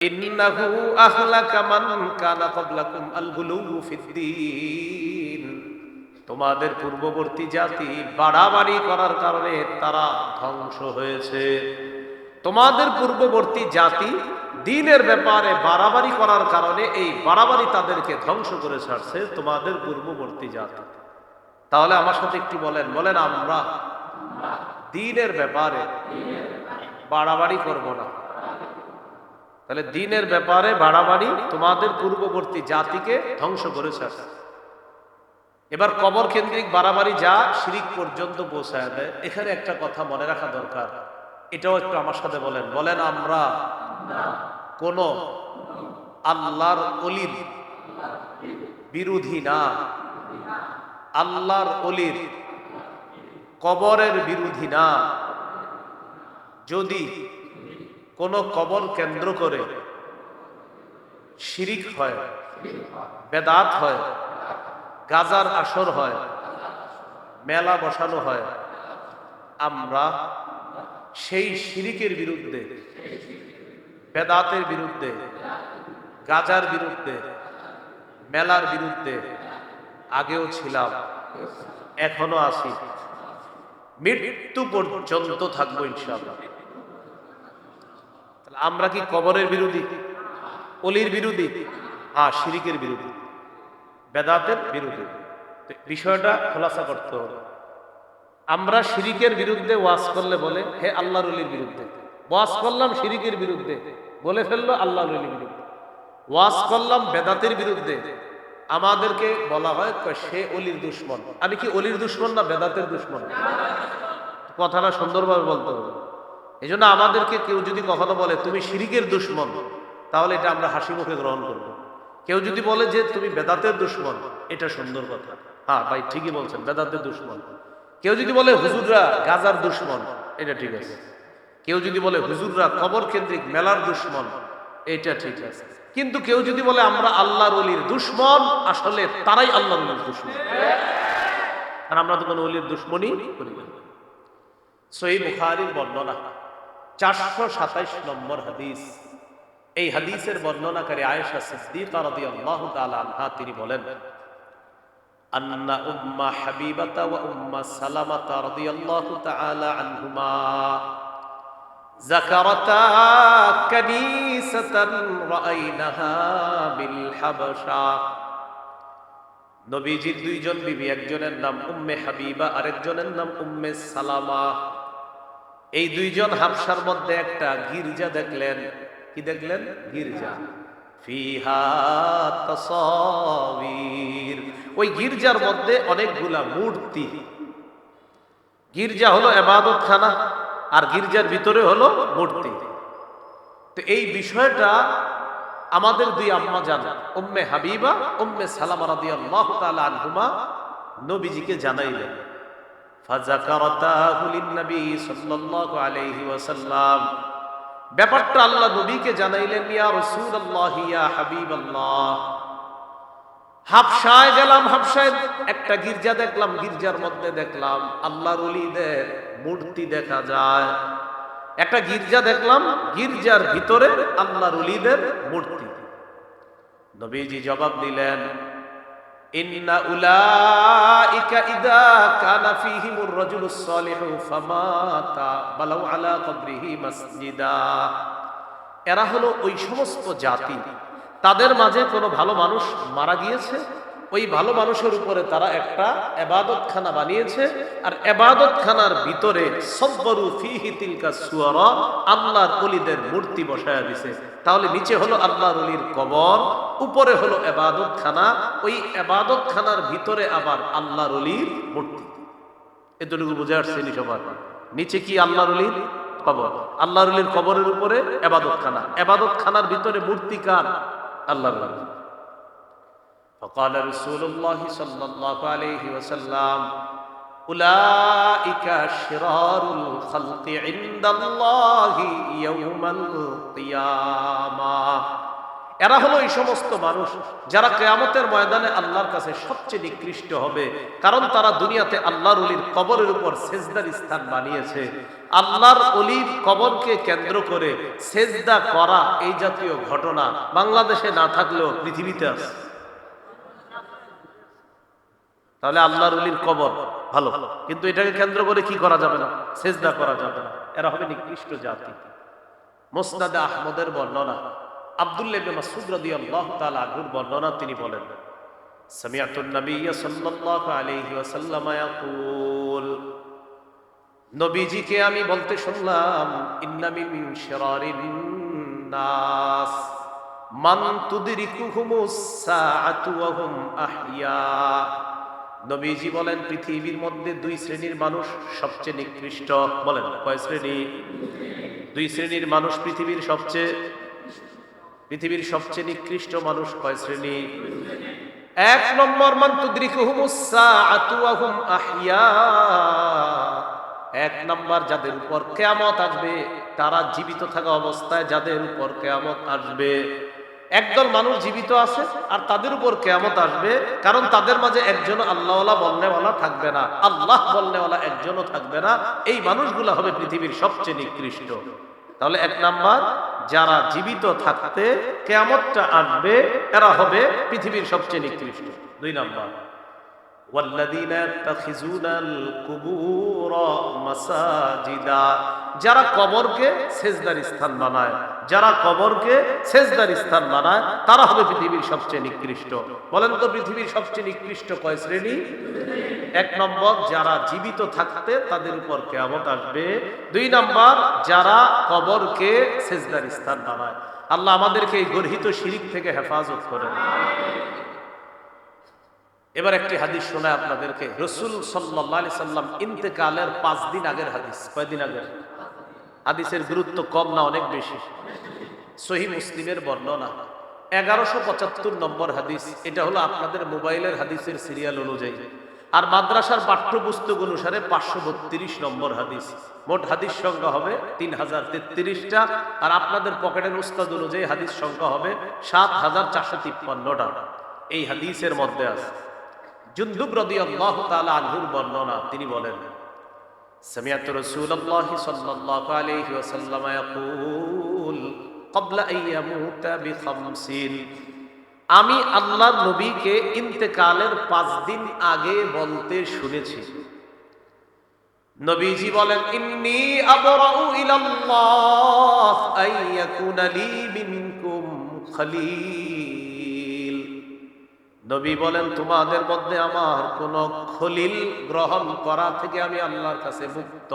ইন্নাহু আহলাকা মান কানা আল তোমাদের পূর্ববর্তী জাতি বাড়াবাড়ি করার কারণে তারা ধ্বংস হয়েছে। তোমাদের পূর্ববর্তী জাতি দিনের ব্যাপারে বাড়াবাড়ি করার কারণে এই বাড়াবাড়ি তাদেরকে ধ্বংস করে ছাড়ছে তোমাদের পূর্ববর্তী জাতি। তাহলে আমার সাথে একটু বলেন বলেন আমরা দিনের ব্যাপারে বাড়াবাড়ি করব না। তাহলে দিনের ব্যাপারে বাড়াবাড়ি তোমাদের পূর্ববর্তী জাতিকে ধ্বংস করেছে। এবার কবর কেন্দ্রিক বাড়াবাড়ি যা শিরিক পর্যন্ত পৌঁছায় দেয়। এখানে একটা কথা মনে রাখা দরকার। এটাও একটু আমার সাথে বলেন। বলেন আমরা কোন আল্লাহর অলির বিরোধী না। আল্লাহর অলির কবরের বিরোধী না। যদি কোন কবর কেন্দ্র করে শিরিক হয়, বেদাত হয়, গাজার আসর হয়, মেলা বসানো হয়, আমরা সেই শিরিকের বিরুদ্ধে, বেদাতের বিরুদ্ধে, গাজার বিরুদ্ধে, মেলার বিরুদ্ধে আগেও ছিলাম, এখনও আছি। মৃত্যু পর্যন্ত থাকব ইনশাআল্লাহ। তাহলে আমরা কি কবরের বিরোধী? অলির বিরোধী? হ্যাঁ শিরিকের বিরোধী। বেদাতের বিরোধী। বিষয়টা খোলাসা করতে হবে। আমরা শিরিকের বিরুদ্ধে ওয়াজ করলে বলে, হে আল্লাহর অলির বিরুদ্ধে। ওয়াজ করলাম শিরিকের বিরুদ্ধে। বলে ফেলল আল্লাহর অলির বিরুদ্ধে। ওয়াজ করলাম বেদাতের বিরুদ্ধে। আমাদেরকে বলা হয় সে অলির দুশ্মন। আমি কি অলির দুশ্মন না বেদাতের দুশ্মন? কথাটা সুন্দরভাবে বলতে হবে। এই জন্য আমাদেরকে কেউ যদি কখনো বলে, তুমি শিরিকের দুশ্মন তাহলে এটা আমরা হাসি মুখে গ্রহণ করব। কেউ যদি বলে যে, তুমি বেদাতের দুশ্মন এটা সুন্দর কথা। হ্যাঁ ভাই, ঠিকই বলছেন, বেদাতের দুশ্মন। কেউ যদি বলে, হুজুররা গাজার দুশ্মন এটা ঠিক আছে। কেউ যদি বলে, হুজুররা কবর কেন্দ্রিক মেলার দুশ্মন এটা ঠিক আছে। কিন্তু কেউ যদি বলে, আমরা আল্লাহর অলির দুশ্মন আসলে তারাই আল্লাহর অলির দুশ্মন। আর আমরা তো কোনো অলির দুশ্মনই করি না। বুখারির বর্ণনা। চারশো সাতাইশ নম্বর হাদিস। এই হাদিসের করে আয়েশা সিদ্দিক রাদি আল্লাহ আনহা, তিনি বলেন, আন্না উম্মা হাবিবাতা ওয়া উম্মা সালামাতা রাদিয়াল্লাহু তাআলা আনহুমা যাকারাতা কানিসাতান রাআইনাহা বিল হাবশা। নবীজির দুইজন বিবি, একজনের নাম উম্মে হাবিবা, আরেকজনের নাম উম্মে সালামা। এই দুইজন হাবসার মধ্যে একটা গির্জা দেখলেন। কি দেখলেন? গির্জা। ওই গির্জার মধ্যে অনেকগুলা মূর্তি। গির্জা হলো এবাদত খানা আর গির্জার ভিতরে হলো মূর্তি। তো এই বিষয়টা আমাদের দুই আম্মা জান, উম্মে হাবিবা, উম্মে সালামা রাদিয়াল্লাহু তাআলা নবীজিকে জানাইলেন। ব্যাপারটা আল্লাহ নবীকে জানাইলেন, ইয়া রাসূলুল্লাহ, ইয়া হাবিবাল্লাহ। হাবসায় গেলাম হাবসায় একটা গির্জা দেখলাম, গির্জার মধ্যে দেখলাম আল্লাহর ওলিদের মূর্তি দেখা যায়। একটা গির্জা দেখলাম, গির্জার ভিতরে আল্লাহর মূর্তি। নবীজি জবাব দিলেন এরা হলো ওই সমস্ত জাতি। তাদের মাঝে কোনো ভালো মানুষ মারা গিয়েছে। ওই ভালো মানুষের উপরে তারা একটা এবাদতখানা বানিয়েছে। আর এবাদতখানার ভিতরে সব্বরু ফিহি তিলকা সুয়ারা, আল্লাহর অলিদের মূর্তি বসায়া দিছে। তাহলে নিচে হলো আল্লাহর অলির কবর উপরে হলো এবাদতখানা ওই এবাদতখানার ভিতরে আবার আল্লাহর অলির মূর্তি এতটুকু বুঝে আসছে নি সবার নিচে কি আল্লাহর অলির কবর আল্লাহর অলির কবরের উপরে এবাদতখানা এবাদতখানার ভিতরে মূর্তি কার আল্লাহর অলি فقال رسول الله صلى الله عليه وسلم এরা হলো এই সমস্ত মানুষ যারা কেয়ামতের ময়দানে আল্লাহর কাছে সবচেয়ে নিকৃষ্ট হবে, কারণ তারা দুনিয়াতে আল্লাহর অলির কবরের উপর সেজদার স্থান বানিয়েছে। আল্লাহর অলির কবরকে কেন্দ্র করে সেজদা করা এই জাতীয় ঘটনা বাংলাদেশে না থাকলেও পৃথিবীতে আছে। তাহলে আল্লাহর অলির কবর, ভালো। কিন্তু এটাকে কেন্দ্র করে কি করা যাবে না? সেজদা করা যাবে না। এরা হবে নিকৃষ্ট জাতি। মোসনাদে আহমদের বর্ণনা, আব্দুল্লাহ বর্ণনা তিনি বলেন নবীজিকে আমি বলতে শুনলাম নবীজি বলেন, পৃথিবীর মধ্যে দুই শ্রেণির মানুষ সবচেয়ে নিকৃষ্ট। বলেন, কয় শ্রেণি? দুই শ্রেণির মানুষ পৃথিবীর সবচেয়ে পৃথিবীর সবচেয়ে নিকৃষ্ট মানুষ কয় শ্রেণি? এক নম্বর এক নম্বর, যাদের উপর কেয়ামত আসবে, তারা জীবিত থাকা অবস্থায় যাদের উপর কেয়ামত আসবে। একদল মানুষ জীবিত আছে আর তাদের উপর কেয়ামত আসবে, কারণ তাদের মাঝে একজন আল্লাহওয়ালা বলনেওয়ালা থাকবে না, আল্লাহ বলনেওয়ালা একজনও থাকবে না। এই মানুষগুলো হবে পৃথিবীর সবচেয়ে নিকৃষ্ট। তাহলে এক নাম্বার, যারা জীবিত থাকতে কেয়ামতটা আসবে, এরা হবে পৃথিবীর সবচেয়ে নিকৃষ্ট। দুই নাম্বার والذين يتخذون القبور مساجدا যারা কবরকে সেজদার স্থান বানায় যারা কবরকে সেজদার স্থান বানায় তারা হবে পৃথিবীর সবচেয়ে নিকৃষ্ট বলেন তো পৃথিবীর সবচেয়ে নিকৃষ্ট কয় শ্রেণী এক নম্বর যারা জীবিত থাকতে তাদের উপর কেয়ামত আসবে দুই নম্বর যারা কবরকে সেজদার স্থান বানায় আল্লাহ আমাদেরকে এই গর্হিত শিরিক থেকে হেফাজত করেন এবার একটি হাদিস শোনায় আপনাদেরকে। রসুল সাল্লি সাল্লাম ইন্তেকালের পাঁচ দিন আগের হাদিস। কয়দিন আগের? হাদিসের গুরুত্ব কম না অনেক বেশি? সহি মুসলিমের বর্ণনা। এগারোশো পঁচাত্তর নম্বর হাদিস, এটা হলো আপনাদের মোবাইলের হাদিসের সিরিয়াল অনুযায়ী। আর মাদ্রাসার পাঠ্যপুস্তক অনুসারে পাঁচশো বত্রিশ নম্বর হাদিস। মোট হাদিস সংখ্যা হবে তিন হাজার তেত্রিশটা, আর আপনাদের পকেটের উস্তাদ অনুযায়ী হাদিস সংখ্যা হবে সাত হাজার চারশো তিপ্পান্নটা। এই হাদিসের মধ্যে আছে। জুন্দুব রাদিয়াল্লাহু তাআলা আনহুর বর্ণনা তিনি বলেন سمعت رسول الله صلى الله عليه وسلم يقول قبل أن يموت بخمسين আমি আল্লাহর নবীকে ইন্তেকালের পাঁচ দিন আগে বলতে শুনেছি নবীজি বলেন ইন্নি আবরাউ ইলাল্লাহ আইয়াকুনা লি মিনকুম খলিল নবী বলেন, তোমাদের মধ্যে আমার কোন খলিল গ্রহণ করা থেকে আমি আল্লাহর কাছে মুক্ত।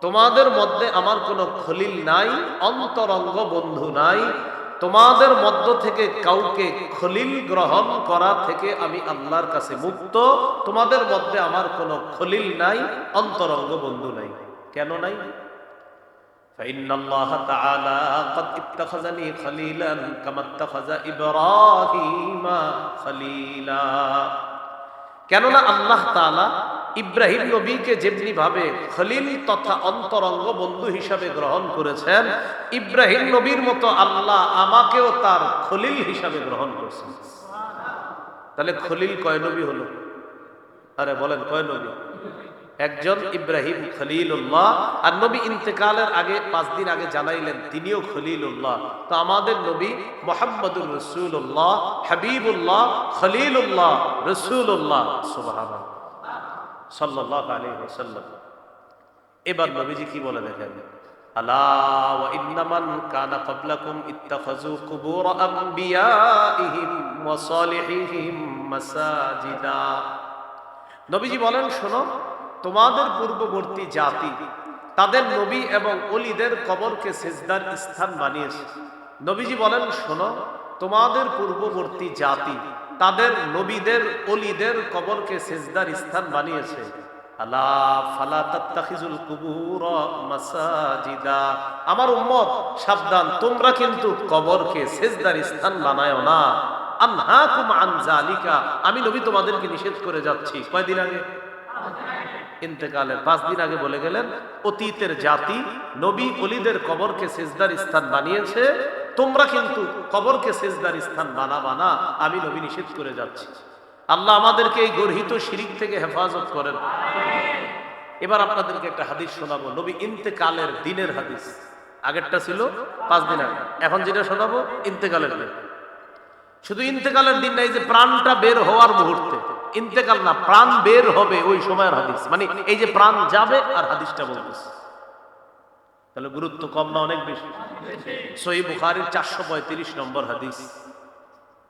তোমাদের মধ্যে আমার কোনো খলিল নাই, অন্তরঙ্গ বন্ধু নাই। তোমাদের মধ্য থেকে কাউকে খলিল গ্রহণ করা থেকে আমি আল্লাহর কাছে মুক্ত। তোমাদের মধ্যে আমার কোনো খলিল নাই, অন্তরঙ্গ বন্ধু নাই। কেন নাই? فإن الله تعالى قد اتخذني خليلا كما اتخذ إبراهيم خليلا কেননা আল্লাহ তাআলা ইব্রাহিম নবীকে যেমনি ভাবে খলিল তথা অন্তরঙ্গ বন্ধু হিসাবে গ্রহণ করেছেন ইব্রাহিম নবীর মতো আল্লাহ আমাকেও তার খলিল হিসাবে গ্রহণ করছেন তাহলে খলিল কয় নবী হলো আরে বলেন কয় নবী একজন ইব্রাহিম খলিলুল্লাহ। আর নবী ইন্তেকালের আগে, পাঁচ দিন আগে জানাইলেন, তিনিও খলিলুল্লাহ। তো আমাদের নবী মোহাম্মদুর রসুল্লাহ হাবিবুল্লাহ, খলিলুল্লাহ রসুল্লাহ সুবাহ সাল্লাহ আলী ওসাল্লাম এবার নবীজি কি বলে দেখেন? আলা ওয়া ইন্নামান কানা ক্বাবলাকুম ইত্তাখাযু কুবুর আম্বিয়াইহিম ওয়া সালিহিহিম মাসাজিদা। নবীজি বলেন, শোনো তোমাদের পূর্ববর্তী জাতি, তাদের নবী এবং অলিদের কবরকে সেজদার স্থান বানিয়েছে। নবীজি বলেন, শোনো, তোমাদের পূর্ববর্তী জাতি, তাদের নবীদের, অলিদের কবরকে সেজদার স্থান বানিয়েছে। আমার উম্মত, সাবধান, তোমরা কিন্তু কবরকে সেজদার স্থান বানায়ও না। আমি নবী তোমাদেরকে নিষেধ করে যাচ্ছি। কয়দিন আগে? ইন্তেকালের পাঁচ দিন আগে বলে গেলেন, অতীতের জাতি নবী অলিদের কবরকে সেজদার স্থান বানিয়েছে, তোমরা কিন্তু কবরকে সেজদার স্থান বানাবা না, আমি নবী নিষেধ করে যাচ্ছি। আল্লাহ আমাদেরকে এই গর্হিত শিরিক থেকে হেফাজত করেন। এবার আপনাদেরকে একটা হাদিস শোনাবো, নবী ইন্তেকালের দিনের হাদিস। আগেরটা ছিল পাঁচ দিন আগে, এখন যেটা শোনাবো, ইন্তেকালের দিন। শুধু ইন্তেকালের দিন নাই, যে প্রাণটা বের হওয়ার মুহূর্তে। ইন্তেকাল না প্রাণ বের হবে ওই সময়ের হাদিস মানে এই যে প্রাণ যাবে আর হাদিসটা বলতেছে তাহলে গুরুত্ব কম না অনেক বেশি সহি বুখারির চারশো পঁয়ত্রিশ নম্বর হাদিস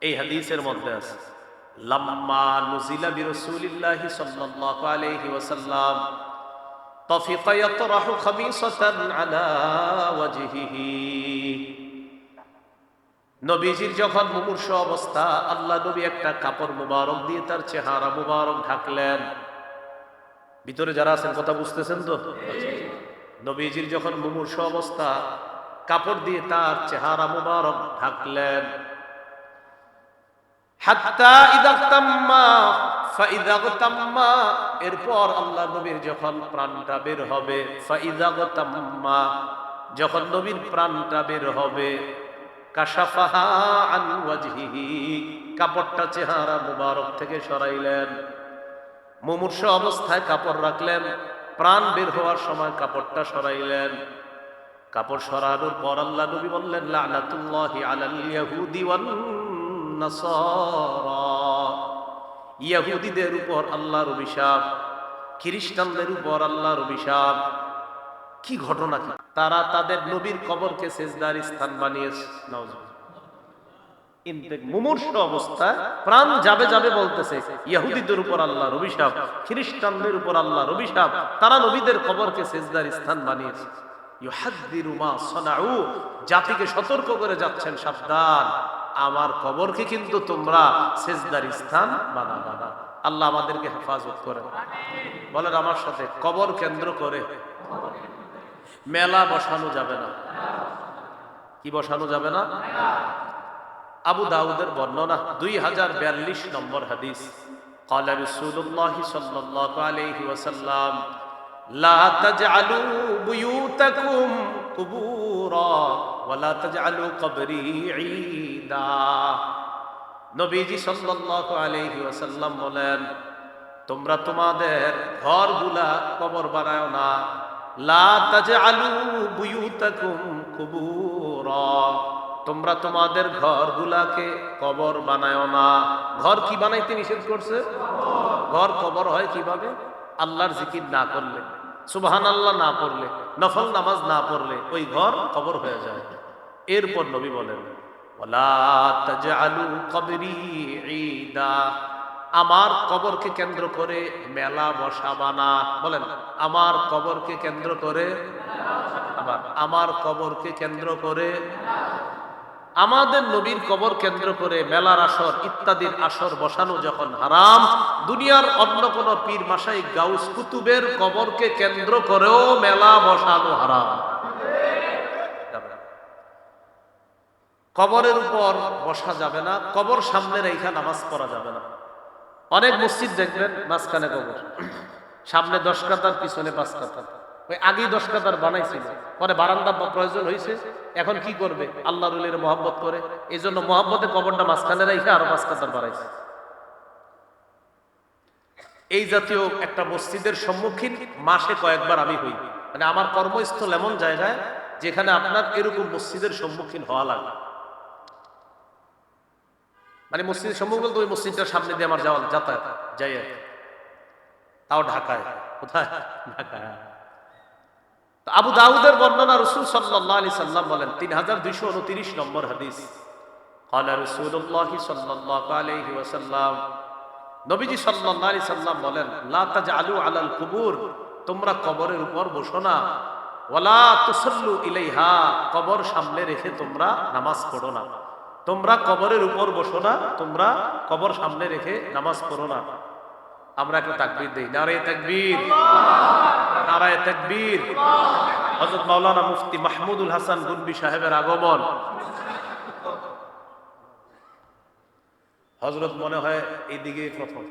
এই হাদিসের মধ্যে আছে লাম্মা নুজিলা বিরসুলিল্লাহি সাল্লাল্লাহু আলাইহি ওয়াসাল্লাম طفق يطرح خميصة على وجهه নবীজির যখন মুমূর্ষ অবস্থা, আল্লাহ নবী একটা কাপড় মুবারক দিয়ে তার চেহারা মুবারক ঢাকলেন। ভিতরে যারা আছেন, কথা বুঝতেছেন তো? নবীজির যখন মুমূর্ষ অবস্থা, কাপড় দিয়ে তার চেহারা মুবারক ঢাকলেন। এরপর আল্লাহ নবীর যখন প্রাণটা বের হবে যখন নবীর প্রাণটা বের হবে কাপড়টা চেহারা মুবারক থেকে সরাইলেন। মুমূর্ষ অবস্থায় কাপড় রাখলেন। প্রাণ বের হওয়ার সময় কাপড়টা সরাইলেন। কাপড় সরানোর পর আল্লাহ নবী বললেন, লানাতুল্লাহি ইয়াহুদিদের উপর আল্লাহর অভিশাপ, খ্রিস্টানদের উপর আল্লাহর অভিশাপ কি ঘটনা কি? তারা তাদের নবীর কবরকে সেজদার স্থান বানিয়েছে। জাতিকে সতর্ক করে যাচ্ছেন, সাবধান। আমার কবরকে কিন্তু তোমরা সেজদার স্থান বানাবা না। আল্লাহ আমাদেরকে হেফাজত করে বলেন আমার সাথে কবর কেন্দ্র করে। মেলা বসানো যাবে না কি বসানো যাবে না আবু দাউদের বর্ণনা দুই হাজার বিয়াল্লিশ নম্বর হাদিস قال رسول الله صلى الله عليه وسلم لا تجعلوا بيوتكم قبورا ولا تجعلوا قبري عيدا নবীজি সাল্লাল্লাহু আলাইহি ওয়াসাল্লাম বলেন তোমরা তোমাদের ঘরগুলা কবর বানায় না তোমরা তোমাদের ঘরগুলাকে কবর বানায় না। ঘর কি বানাইতে নিষেধ করছে? ঘর কবর হয় কীভাবে? আল্লাহর জিকির না করলে সুবহান আল্লাহ না পড়লে, নফল নামাজ না পড়লে ওই ঘর কবর হয়ে যায়। এরপর নবী বলেন, ওয়ালা তাজআলু কবরি ঈদা। আমার কবরকে কেন্দ্র করে মেলা বসাবা না বলেন, আমার কবরকে কেন্দ্র করে আবার আমার কবরকে কেন্দ্র করে আমাদের নবীর কবর কেন্দ্র করে মেলার আসর, ইত্যাদির আসর বসানো যখন হারাম, দুনিয়ার অন্য কোন পীর মাসাই গাউস কুতুবের কবরকে কেন্দ্র করেও মেলা বসানো হারাম। কবরের উপর বসা যাবে না, কবর সামনে রেখা নামাজ পড়া যাবে না। অনেক মসজিদ দেখবেন, মাঝখানে কবর। সামনে দশ কাতার, পিছনে পাঁচ কাতার। ওই আগেই দশ কাতার বানাইছিল। পরে বারান্দা প্রয়োজন হয়েছে এখন কি করবে? আল্লাহ রুলের মহব্বত করে। এই জন্য মহব্বতে কবরটা মাঝখানে রেখে আরও পাঁচ কাতার বাড়াইছে। এই জাতীয় একটা মসজিদের সম্মুখীন মাসে কয়েকবার আমি হই। মানে আমার কর্মস্থল এমন জায়গায় যেখানে আপনার এরকম মসজিদের সম্মুখীন হওয়া লাগে মানে মসজিদের সম্মুখ বলতে ওই মসজিদটার সামনে দিয়ে আমার যাওয়া যাতায়াত যাই আর কি। তাও ঢাকায় কোথায় ঢাকায় তো আবু দাউদের বর্ণনা রসুল সাল্লাহ আলি সাল্লাম বলেন তিন হাজার দুইশো উনত্রিশ নম্বর হাদিস قال رسول الله صلى الله عليه وسلم নবীজি সাল্লাল্লাহু আলাইহি সাল্লাম বলেন লা তাজআলু আলাল কুবুর তোমরা কবরের উপর বসো না ওয়ালা তুসাল্লু ইলাইহা কবর সামনে রেখে তোমরা নামাজ পড়ো না তোমরা কবরের উপর বসো না তোমরা কবর সামনে রেখে নামাজ পড়ো না। আমরা একটা তাকবীর দেই নারায়ে তাকবীর। নারায়ে তাকবীর। হজরত মাওলানা মুফতি মাহমুদুল হাসান গুনবি সাহেবের আগমন। হজরত মনে হয় এইদিকে প্রথম।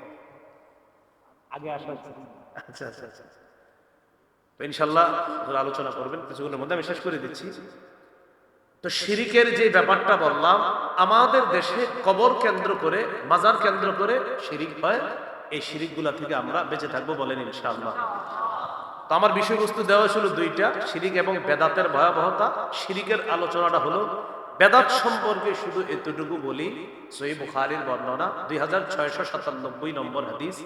আগে আসা। আচ্ছা আচ্ছা আচ্ছা। ইনশাল্লাহ আলোচনা করবেন কিছুক্ষণের মধ্যে আমি শেষ করে দিচ্ছি। তো শিরিকের যে ব্যাপারটা বললাম, আমাদের দেশে কবর কেন্দ্র করে, মাজার কেন্দ্র করে শিরিক হয়, এই শিরিকগুলা থেকে আমরা বেঁচে থাকব বলেন ইনশাআল্লাহ। তো আমার বিষয়বস্তু দেওয়া ছিল দুইটা, শিরিক এবং বেদাতের ভয়াবহতা। শিরিকের আলোচনাটা হলো, বেদাত সম্পর্কে শুধু এতটুকু বলি সই বুখারির বর্ণনা, দুই হাজার ছয়শো সাতানব্বই নম্বর হাদিস।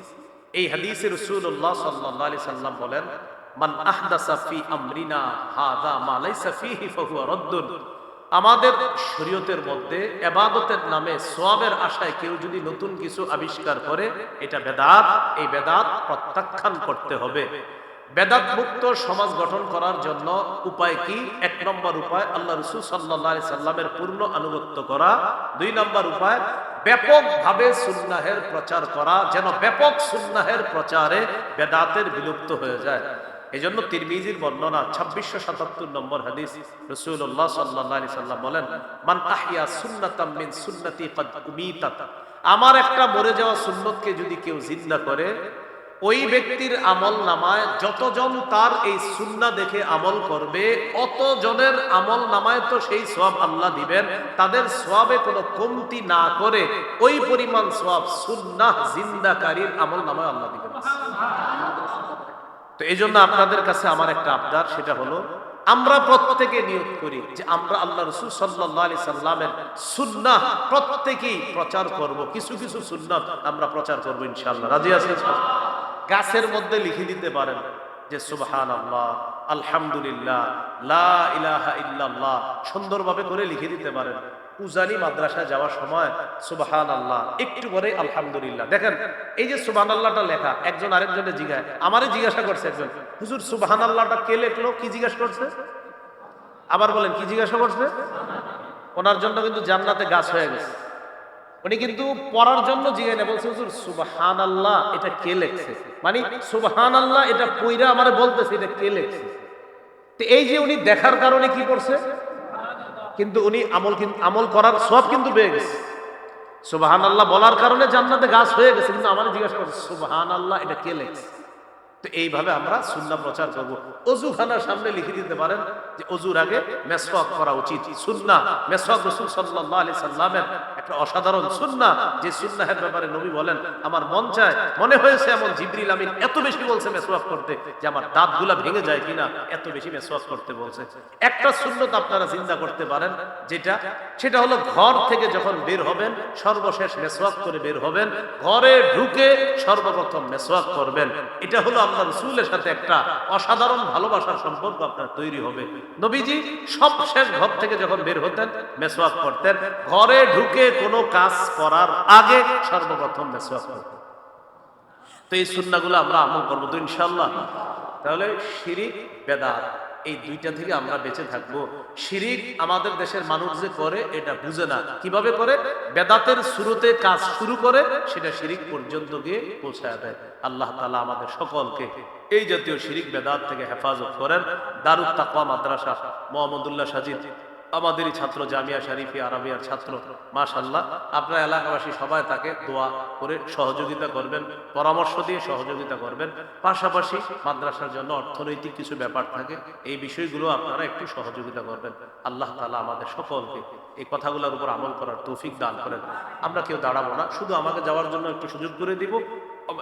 এই হাদিসে রসুল্লাহ সাল্লাহ আলি সাল্লাম বলেন, মান আহদাসা ফি আমরিনা, হাদা আমাদের শরীয়তের মধ্যে এবাদতের নামে সোয়াবের আশায় কেউ যদি নতুন কিছু আবিষ্কার করে, এটা বেদাত। এই বেদাত প্রত্যাখ্যান করতে হবে। বেদাত মুক্ত সমাজ গঠন করার জন্য উপায় কি? এক নম্বর উপায় আল্লাহ রসুল সাল্লাহ সাল্লামের পূর্ণ আনুগত্য করা। দুই নম্বর উপায়, ব্যাপকভাবে সুন্নাহের প্রচার করা, যেন ব্যাপক সুন্নাহের প্রচারে বেদাতের বিলুপ্ত হয়ে যায়। এই জন্য তিরমিজির বর্ণনা ছাব্বিশশো সাতাত্তর নম্বর হাদিস রসুল্লাহ সাল্লাহ সাল্লাম বলেন, মান আহিয়া সুন্নাতাম মিন সুন্নতি আমার একটা মরে যাওয়া সুন্নতকে যদি কেউ জিন্দা করে, ওই ব্যক্তির আমল নামায় যতজন তার এই সুন্না দেখে আমল করবে, অতজনের আমল নামায় তো সেই সব আল্লাহ দিবেন। তাদের সবে কোনো কমতি না করে ওই পরিমাণ সব সুন্নাহ জিন্দাকারীর আমল নামায় আল্লাহ দিবেন। তো এই জন্য আপনাদের কাছে আমার একটা আবদার, সেটা হলো আমরা প্রত্যেকে নিয়োগ করি যে আমরা আল্লাহ রসুল সাল্লাহ আলি সাল্লামের সুন্নাহ প্রত্যেকেই প্রচার করব। কিছু কিছু সুন্নাত আমরা প্রচার করব ইনশাল্লাহ রাজি আছেন গাছের মধ্যে লিখে দিতে পারেন যে সুবহান আল্লাহ আলহামদুলিল্লাহ, লা ইলাহা ইল্লাল্লাহ, সুন্দরভাবে করে লিখে দিতে পারেন। উজানি মাদ্রাসায় যাওয়ার সময় সুবহান আল্লাহ একটু পরে আলহামদুলিল্লাহ। দেখেন, এই যে সুবহান আল্লাহটা লেখা, একজন আরেকজনে জিজ্ঞাসা আমারে জিজ্ঞাসা করছে একজন, হুজুর সুবহান আল্লাহটা কে লেখলো? কি জিজ্ঞাসা করছে? আবার বলেন, কি জিজ্ঞাসা করছে? ওনার জন্য কিন্তু জান্নাতে গাছ হয়ে গেছে। উনি কিন্তু পড়ার জন্য জিজ্ঞাসা না বলছে, হুজুর সুবহান আল্লাহ এটা কে লেখছে? মানে সুবাহান আল্লাহ এটা কইরা আমারে বলতেছে, এটা কে লেখছে? তো এই যে উনি দেখার কারণে কি করছে? কিন্তু উনি আমল আমল করার সব কিন্তু পেয়ে গেছে। সুবাহান আল্লাহ বলার কারণে জান্নাতে গাছ হয়ে গেছে, কিন্তু আমার জিজ্ঞাসা করছে সুবাহান আল্লাহ এটা কে লেখছে? তো এইভাবে আমরা সুন্না প্রচার করব। অজুখানার সামনে লিখে দিতে পারেন যে অজুর আগে মেসওয়াক করা উচিত। সুন্না মেসওয়াক রসুল সাল্লাহ আলি সাল্লামের একটা অসাধারণ সুন্না, যে সুন্নাহের ব্যাপারে নবী বলেন, আমার মন চায়, মনে হয়েছে এমন জিবরিল আমিন এত বেশি বলছে মেসওয়াক করতে, যে আমার দাঁতগুলা ভেঙে যায় কিনা, এত বেশি মেসওয়াক করতে বলছে। একটা সুন্নত আপনারা চিন্তা করতে পারেন, যেটা, সেটা হলো ঘর থেকে যখন বের হবেন, সর্বশেষ মেসওয়াক করে বের হবেন, ঘরে ঢুকে সর্বপ্রথম মেসওয়াক করবেন। এটা হলো আল্লাহ রসুলের সাথে একটা অসাধারণ ভালোবাসার সম্পর্ক আপনার তৈরি হবে। নবীজি সব শেষ ঘর থেকে যখন বের হতেন মেসোয়াক করতেন ঘরে ঢুকে কোনো কাজ করার আগে সর্বপ্রথম মেসোয়াক করতেন তো এই সুন্নাগুলো আমরা আমল করব তো ইনশাল্লাহ তাহলে শিরিক, বেদাত এই দুইটা থেকে আমরা বেঁচে থাকব। শিরিক আমাদের দেশের মানুষ যে করে, এটা বুঝে না। কীভাবে করে? বেদাতের শুরুতে কাজ শুরু করে, সেটা শিরিক পর্যন্ত গিয়ে পৌঁছায় দেয়। আল্লাহ তালা আমাদের সকলকে এই জাতীয় শিরিক বেদাত থেকে হেফাজত করেন। দারুত তাকওয়া মাদ্রাসা মোহাম্মদুল্লাহ সাজিদ আমাদেরই ছাত্র, জামিয়া শরীফি আরাবিয়ার ছাত্র মাশাল্লাহ আপনার এলাকাবাসী সবাই তাকে দোয়া করে সহযোগিতা করবেন, পরামর্শ দিয়ে সহযোগিতা করবেন। পাশাপাশি মাদ্রাসার জন্য অর্থনৈতিক কিছু ব্যাপার থাকে, এই বিষয়গুলো আপনারা একটু সহযোগিতা করবেন। আল্লাহ তালা আমাদের সকলকে এই কথাগুলোর উপর আমল করার তৌফিক দান করেন। আমরা কেউ দাঁড়াবো না, শুধু আমাকে যাওয়ার জন্য একটু সুযোগ করে দিব।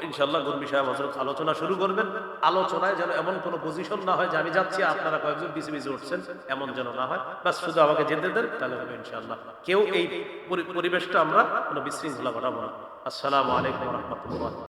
ইনশাল্লাহ গুরবি সাহেব হজরত আলোচনা শুরু করবেন। আলোচনায় যেন এমন কোনো পজিশন না হয় যে আমি যাচ্ছি, আপনারা কয়েকজন বিসি বিসি উঠছেন, এমন যেন না হয়। বাস শুধু আমাকে যেতে দেন, তাহলে হবে ইনশাল্লাহ কেউ এই পরি- পরিবেশটা আমরা কোনো বিশৃঙ্খলা ঘটাবো না। আসসালামু আলাইকুম রহমতুল্লাহ।